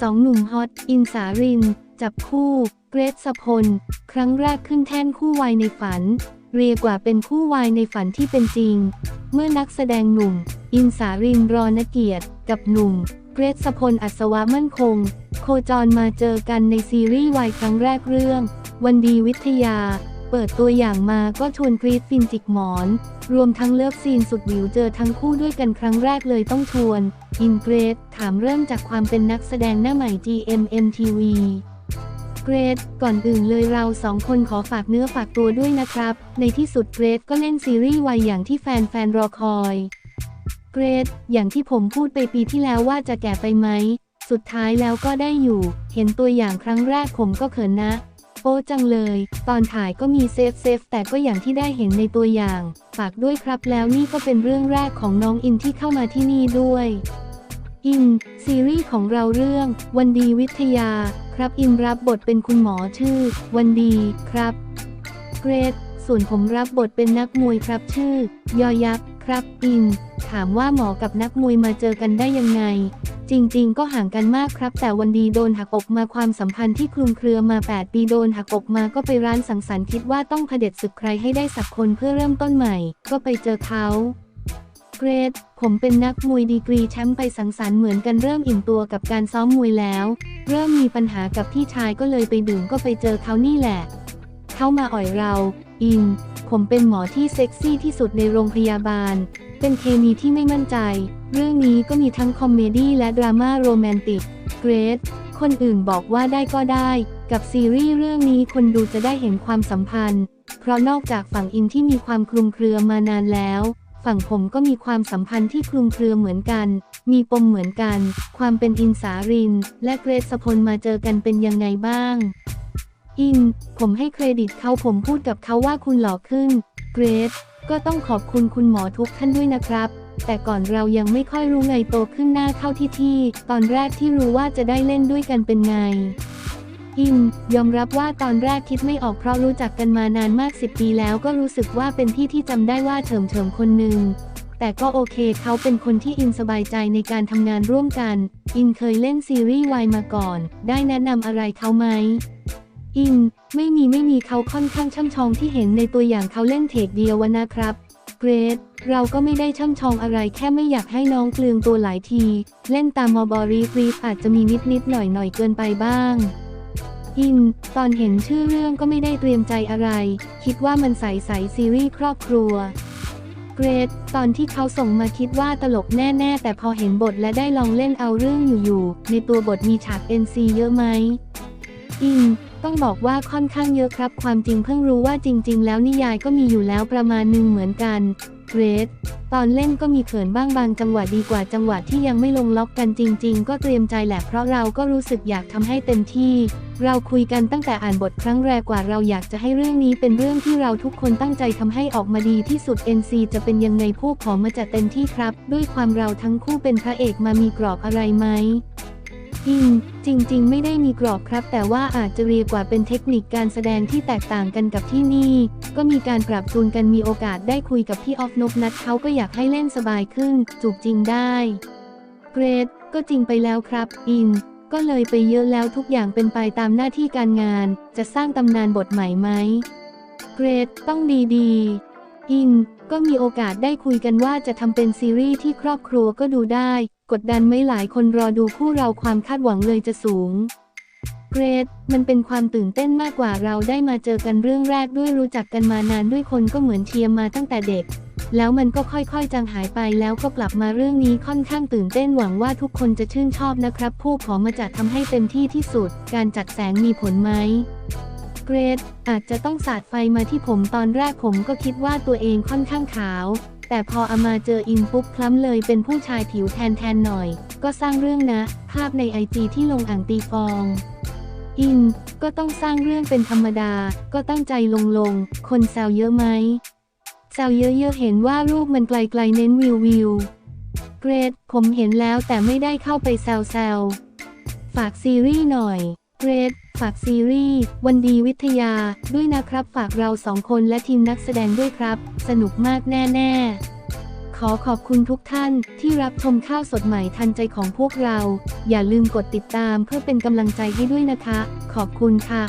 สองหนุ่มฮอต อินสาริน จับคู่ เกรซสพล ครั้งแรกขึ้นแท่นคู่วายในฝัน เรียกว่าเป็นคู่วายในฝันที่เป็นจริง เมื่อนักแสดงหนุ่ม อินสารินรอนเกียรติ กับหนุ่ม เกรซสพลอัศวะมั่นคง โคจรมาเจอกันในซีรีส์วายครั้งแรกเรื่อง วันดีวิทยา เปิดตัวอย่างมาก็ชวนกรีดฟินจิกหมอน รวมทั้งเลิฟซีนสุดวิวเจอทั้งคู่ด้วยกันครั้งแรกเลยต้องชวน อินเกรดถามเริ่มจากความเป็นนักแสดงหน้าใหม่ GMMTV เกรดก่อนอื่นเลยเราสองคนขอฝากเนื้อฝากตัวด้วยนะครับ ในที่สุดเกรดก็เล่นซีรีส์วัยอย่างที่แฟนๆรอคอยเกรดอย่างที่ผมพูดไปปีที่แล้วว่าจะแก่ไปไหม สุดท้ายแล้วก็ได้อยู่ เห็นตัวอย่างครั้งแรกผมก็เขินนะ โป้จังเลย ตอนถ่ายก็มีเซฟเซฟแต่ก็อย่างที่ได้เห็นในตัวอย่าง ฝากด้วยครับแล้วนี่ก็เป็นเรื่องแรกของน้องอินที่เข้ามาที่นี่ด้วยอิน ซีรีส์ของเราเรื่อง วันดีวิทยา ครับอินรับบทเป็นคุณหมอชื่อ วันดีครับ เกรด ส่วนผมรับบทเป็นนักมวยครับชื่อ ยอยักษ์ ครับอิน ถามว่าหมอกับนักมวยมาเจอกันได้ยังไง จริง ๆ ก็ห่างกันมากครับ แต่วันดีโดนหักอกมาความสัมพันธ์ที่คลุมเครือมา 8 ปีโดนหักอกมาก็ไปร้านสังสรรค์คิดว่าต้องเผด็จศึกใครให้ได้สักคนเพื่อเริ่มต้นใหม่ ก็ไปเจอเขาเกรด ผมเป็นนักมวยดีกรีแชมป์ไปสังสรรค์เหมือนกันเริ่มอิ่มตัวกับการซ้อมมวยแล้ว เริ่มมีปัญหากับพี่ชายก็เลยไปดื่มก็ไปเจอเขานี่แหละ เขามาอ่อยเรา อิน ผมเป็นหมอที่เซ็กซี่ที่สุดในโรงพยาบาล เป็นเคมีที่ไม่มั่นใจ เรื่องนี้ก็มีทั้งคอมเมดี้และดราม่าโรแมนติก เกรดคนอื่นบอกว่าได้ก็ได้ กับซีรีส์เรื่องนี้คนดูจะได้เห็นความสัมพันธ์ เพราะนอกจากฝั่งอินที่มีความคลุมเครือมานานแล้ว ฝั่งผมก็มีความสัมพันธ์ที่คลุมเครือเหมือนกัน มีปมเหมือนกัน ความเป็นอินสาริน และเกรซพลมาเจอกันเป็นยังไงบ้าง อิน ผมให้เครดิตเขาผมพูดกับเขาว่าคุณหล่อขึ้น เกรดก็ต้องขอบคุณคุณหมอทุกท่านด้วยนะครับ แต่ก่อนเรายังไม่ค่อยรู้ไงโตขึ้นหน้าเข้าที่ที่ ตอนแรกที่รู้ว่าจะได้เล่นด้วยกันเป็นไง อิน ยอมรับว่าตอนแรกคิดไม่ออกเพราะรู้จักกันมานานมากสิบปีแล้วก็รู้สึกว่าเป็นพี่ที่จำได้ว่าเฉิมเฉิมคนหนึ่งแต่ก็โอเคเขาเป็นคนที่อินสบายใจในการทำงานร่วมกัน อินเคยเล่นซีรีส์วายมาก่อน ได้แนะนำอะไรเขาไหม อินไม่มีไม่มีเขาค่อนข้างช่ำชองที่เห็นในตัวอย่างเขาเล่นเทคเดียววนะครับ เกรด เราก็ไม่ได้ช่ำชองอะไรแค่ไม่อยากให้น้องเปลืองตัวหลายที เล่นตามมอบอรีฟรีฟอาจจะมีนิดนิดหน่อยหน่อยเกินไปบ้างอิน ตอนเห็นชื่อเรื่องก็ไม่ได้เตรียมใจอะไร คิดว่ามันใสใสซีรีส์ครอบครัว เกรด ตอนที่เขาส่งมาคิดว่าตลกแน่ ๆ แต่พอเห็นบทและได้ลองเล่นเอาเรื่องอยู่ๆ ในตัวบทมีฉาก NC เยอะไหมอิน ต้องบอกว่าค่อนข้างเยอะครับ ความจริงเพิ่งรู้ว่าจริง ๆ แล้วนิยายก็มีอยู่แล้วประมาณหนึ่งเหมือนกันเกรดตอนเล่นก็มีเขินบ้างบางจังหวะดีกว่าจังหวะที่ยังไม่ลงล็อกกันจริง ๆ ก็เตรียมใจแหละเพราะเราก็รู้สึกอยากทำให้เต็มที่ เราคุยกันตั้งแต่อ่านบทครั้งแรกกว่าเราอยากจะให้เรื่องนี้เป็นเรื่องที่เราทุกคนตั้งใจทำให้ออกมาดีที่สุด NC จะเป็นยังไงพวกขอมาจัดเต็มที่ครับ ด้วยความเราทั้งคู่เป็นพระเอกมามีกรอบอะไรไหม อินจริง ๆ ไม่ได้มีกรอบครับ แต่ว่าอาจจะเรียกว่าเป็นเทคนิคการแสดงที่แตกต่างกันกับที่นี่ ก็มีการปรับจูนกันมีโอกาสได้คุยกับพี่ออฟนบนัดเขาก็อยากให้เล่นสบายขึ้น จูบจริงได้ เกรด ก็จริงไปแล้วครับ อิน ก็เลยไปเยอะแล้วทุกอย่างเป็นไปตามหน้าที่การงาน จะสร้างตำนานบทใหม่ไหมเกรดต้องดีๆอินก็มีโอกาสได้คุยกันว่าจะทำเป็นซีรีส์ที่ครอบครัวก็ดูได้กดดันไม่หลายคนรอดูคู่เราความคาดหวังเลยจะสูง เกรด มันเป็นความตื่นเต้นมากกว่าเราได้มาเจอกันเรื่องแรกด้วยรู้จักกันมานานด้วยคนก็เหมือนเชียร์มาตั้งแต่เด็ก แล้วมันก็ค่อยๆจางหายไปแล้วก็กลับมาเรื่องนี้ค่อนข้างตื่นเต้นหวังว่าทุกคนจะชื่นชอบนะครับพวกขอมาจัดทำให้เต็มที่ที่สุด การจัดแสงมีผลไหมเกรดอาจจะต้องสาดไฟมาที่ผมตอนแรกผมก็คิดว่าตัวเองค่อนข้างขาว แต่พอเอามาเจออินปุ๊บคล้ำเลยเป็นผู้ชายผิวแทนแทนหน่อย ก็สร้างเรื่องนะ ภาพในไอจีที่ลงอ่างตีฟอง อินก็ต้องสร้างเรื่องเป็นธรรมดา ก็ตั้งใจลงลง คนแซวเยอะไหมแซวเยอะๆเห็นว่ารูปมันไกลๆเน้นวิววิวเกรดผมเห็นแล้วแต่ไม่ได้เข้าไปแซวแซวฝากซีรีส์หน่อย เกรดฝากซีรีส์วันดีวิทยาด้วยนะครับ ฝากเราสองคนและทีมนักแสดงด้วยครับ สนุกมากแน่ ๆ ขอขอบคุณทุกท่านที่รับชมข่าวสดใหม่ทันใจของพวกเรา อย่าลืมกดติดตามเพื่อเป็นกำลังใจให้ด้วยนะคะ ขอบคุณค่ะ